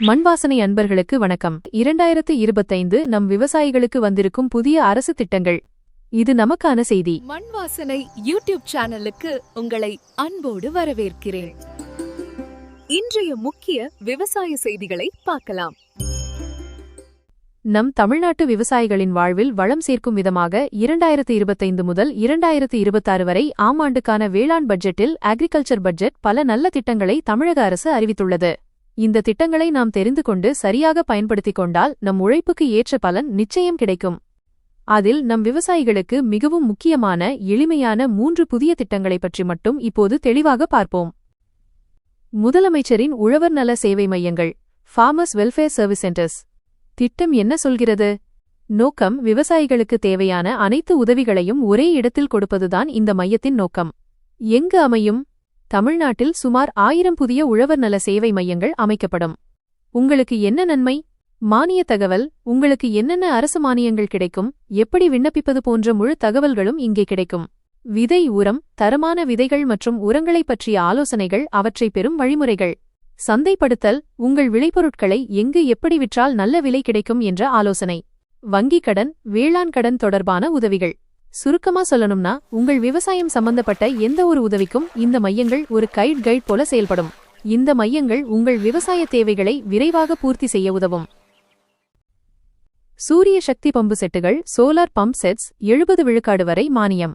மண்வாசனை அன்பர்களுக்கு வணக்கம். இரண்டாயிரத்து இருபத்தைந்து நம் விவசாயிகளுக்கு வந்திருக்கும் புதிய அரசு திட்டங்கள். இது நமக்கான செய்தி. மண் வாசனை யூடியூப் சேனலுக்கு உங்களை அன்போடு வரவேற்கிறேன். இன்றைய முக்கிய விவசாய செய்திகளை பார்க்கலாம். நம் தமிழ்நாட்டு விவசாயிகளின் வாழ்வில் வளம் சேர்க்கும் விதமாக இரண்டாயிரத்து இருபத்தைந்து முதல் இரண்டாயிரத்து இருபத்தாறு வரை ஆம் ஆண்டுக்கான வேளாண் பட்ஜெட்டில் அக்ரிகல்ச்சர் பட்ஜெட் பல நல்ல திட்டங்களை தமிழக அரசு அறிவித்துள்ளது. இந்த திட்டங்களை நாம் தெரிந்து கொண்டு சரியாக பயன்படுத்திக் கொண்டால் நம் உழைப்புக்கு ஏற்ற பலன் நிச்சயம் கிடைக்கும். அதில் நம் விவசாயிகளுக்கு மிகவும் முக்கியமான எளிமையான மூன்று புதிய திட்டங்களை பற்றி மட்டும் இப்போது தெளிவாக பார்ப்போம். முதலமைச்சரின் உழவர் நல சேவை மையங்கள் ஃபார்மர்ஸ் வெல்ஃபேர் சர்வீஸ் சென்டர்ஸ் திட்டம் என்ன சொல்கிறது? நோக்கம் விவசாயிகளுக்கு தேவையான அனைத்து உதவிகளையும் ஒரே இடத்தில் கொடுப்பதுதான் இந்த மையத்தின் நோக்கம். எங்கு அமையும்? தமிழ்நாட்டில் சுமார் ஆயிரம் புதிய உழவர் நல சேவை மையங்கள் அமைக்கப்படும். உங்களுக்கு என்ன நன்மை? மானிய தகவல் உங்களுக்கு என்னென்ன அரசு மானியங்கள் கிடைக்கும்? எப்படி விண்ணப்பிப்பது போன்ற முழு தகவல்களும் இங்கே கிடைக்கும். விதை உரம் தரமான விதைகள் மற்றும் உரங்களைப் பற்றிய ஆலோசனைகள் அவற்றை பெறும் வழிமுறைகள். சந்தைப்படுத்தல் உங்கள் விளைபொருட்களை எங்கு எப்படி விற்றால் நல்ல விலை கிடைக்கும் என்ற ஆலோசனை. வங்கிக் கடன் வேளாண் கடன் தொடர்பான உதவிகள். சுருக்கமா சொல்லணும்னா உங்கள் விவசாயம் சம்பந்தப்பட்ட எந்த ஒரு உதவிக்கும் இந்த மையங்கள் ஒரு கைட் கைட் போல செயல்படும். இந்த மையங்கள் உங்கள் விவசாய தேவைகளை விரைவாக பூர்த்தி செய்ய உதவும். சூரிய சக்தி பம்பு செட்டுகள் சோலார் பம்ப் செட்ஸ் எழுபது விழுக்காடு வரை மானியம்.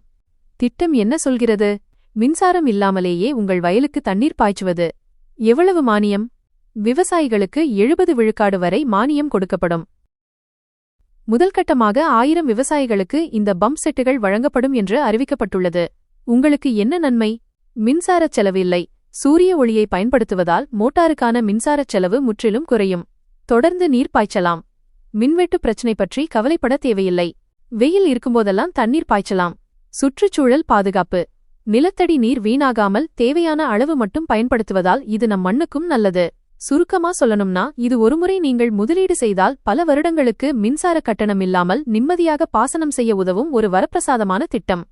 திட்டம் என்ன சொல்கிறது? மின்சாரம் இல்லாமலேயே உங்கள் வயலுக்கு தண்ணீர் பாய்ச்சுவது. எவ்வளவு மானியம்? விவசாயிகளுக்கு எழுபது விழுக்காடு வரை மானியம் கொடுக்கப்படும். முதல்கட்டமாக ஆயிரம் விவசாயிகளுக்கு இந்த பம்ப் செட்டுகள் வழங்கப்படும் என்று அறிவிக்கப்பட்டுள்ளது. உங்களுக்கு என்ன நன்மை? மின்சாரச் செலவு இல்லை. சூரிய ஒளியை பயன்படுத்துவதால் மோட்டாருக்கான மின்சாரச் செலவு முற்றிலும் குறையும். தொடர்ந்து நீர் பாய்ச்சலாம். மின்வெட்டு பிரச்சினை பற்றி கவலைப்பட தேவையில்லை. வெயில் இருக்கும்போதெல்லாம் தண்ணீர் பாய்ச்சலாம். சுற்றுச்சூழல் பாதுகாப்பு. நிலத்தடி நீர் வீணாகாமல் தேவையான அளவு மட்டும் பயன்படுத்துவதால் இது நம் மண்ணுக்கும் நல்லது. சுருக்கமா சொல்லணும்னா இது ஒருமுறை நீங்கள் முதலீடு செய்தால் பல வருடங்களுக்கு மின்சார கட்டணம் இல்லாமல் நிம்மதியாக பாசனம் செய்ய உதவும் ஒரு வரப்பிரசாதமான திட்டம்.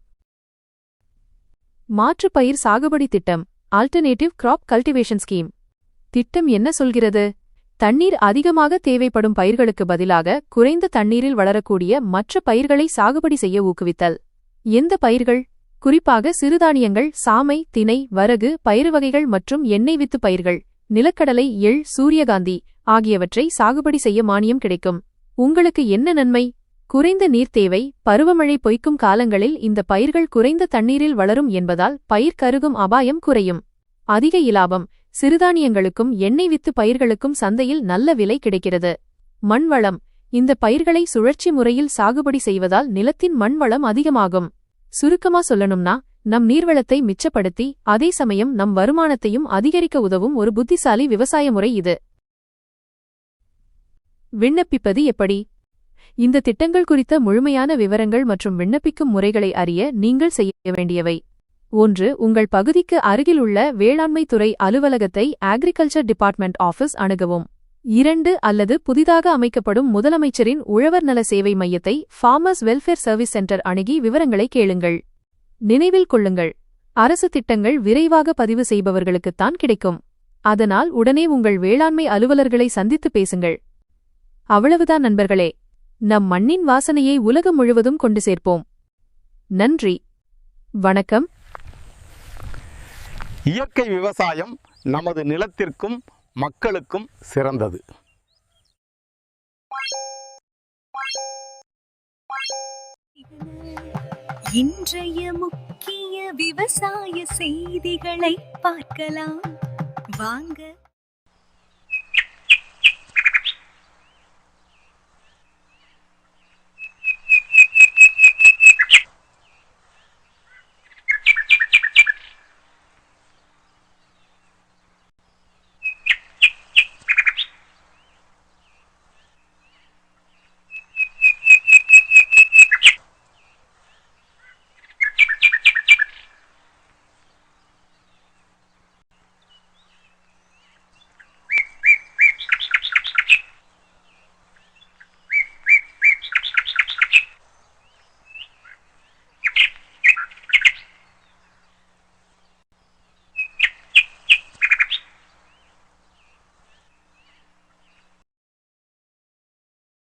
மாற்றுப் பயிர் சாகுபடி திட்டம் ஆல்டர்னேட்டிவ் கிராப் கல்டிவேஷன் ஸ்கீம் திட்டம் என்ன சொல்கிறது? தண்ணீர் அதிகமாக தேவைப்படும் பயிர்களுக்கு பதிலாக குறைந்த தண்ணீரில் வளரக்கூடிய மற்ற பயிர்களை சாகுபடி செய்ய ஊக்குவித்தல். எந்த பயிர்கள்? குறிப்பாக சிறுதானியங்கள் சாமை தினை வரகு பயிறு வகைகள் மற்றும் எண்ணெய் வித்து பயிர்கள். நிலக்கடலை எள் சூரியகாந்தி ஆகியவற்றை சாகுபடி செய்ய மானியம் கிடைக்கும். உங்களுக்கு என்ன நன்மை? குறைந்த நீர் தேவை பருவமழை பொய்க்கும் காலங்களில் இந்த பயிர்கள் குறைந்த தண்ணீரில் வளரும் என்பதால் பயிர் கருகும் அபாயம் குறையும். அதிக இலாபம் சிறுதானியங்களுக்கும் எண்ணெய் வித்து பயிர்களுக்கும் சந்தையில் நல்ல விலை கிடைக்கிறது. மண்வளம் இந்த பயிர்களை சுழற்சி முறையில் சாகுபடி செய்வதால் நிலத்தின் மண்வளம் அதிகமாகும். சுருக்கமா சொல்லணும்னா நம் நீர்வளத்தை மிச்சப்படுத்தி அதே சமயம் நம் வருமானத்தையும் அதிகரிக்க உதவும் ஒரு புத்திசாலி விவசாய முறை இது. விண்ணப்பிப்பது எப்படி? இந்த திட்டங்கள் குறித்த முழுமையான விவரங்கள் மற்றும் விண்ணப்பிக்கும் முறைகளை அறிய நீங்கள் செய்ய வேண்டியவை. ஒன்று உங்கள் பகுதிக்கு அருகிலுள்ள வேளாண்மை துறை அலுவலகத்தை அக்ரிகல்ச்சர் டிபார்ட்மெண்ட் ஆஃபீஸ் அணுகவும். இரண்டு அல்லது புதிதாக அமைக்கப்படும் முதலமைச்சரின் உழவர் நல சேவை மையத்தை ஃபார்மர்ஸ் வெல்ஃபேர் சர்வீஸ் சென்டர் அணுகி விவரங்களை கேளுங்கள். நினைவில் கொள்ளுங்கள். அரசு திட்டங்கள் விரைவாக பதிவு செய்பவர்களுக்குத்தான் கிடைக்கும். அதனால் உடனே உங்கள் வேளாண்மை அலுவலர்களை சந்தித்து பேசுங்கள். அவ்வளவுதான் நண்பர்களே. நம் மண்ணின் வாசனையை உலகம் முழுவதும் கொண்டு சேர்ப்போம். நன்றி. வணக்கம். இயற்கை விவசாயம் நமது நிலத்திற்கும் மக்களுக்கும் சிறந்தது. இன்றைய முக்கிய விவசாய செய்திகளை பார்க்கலாம். வாங்க.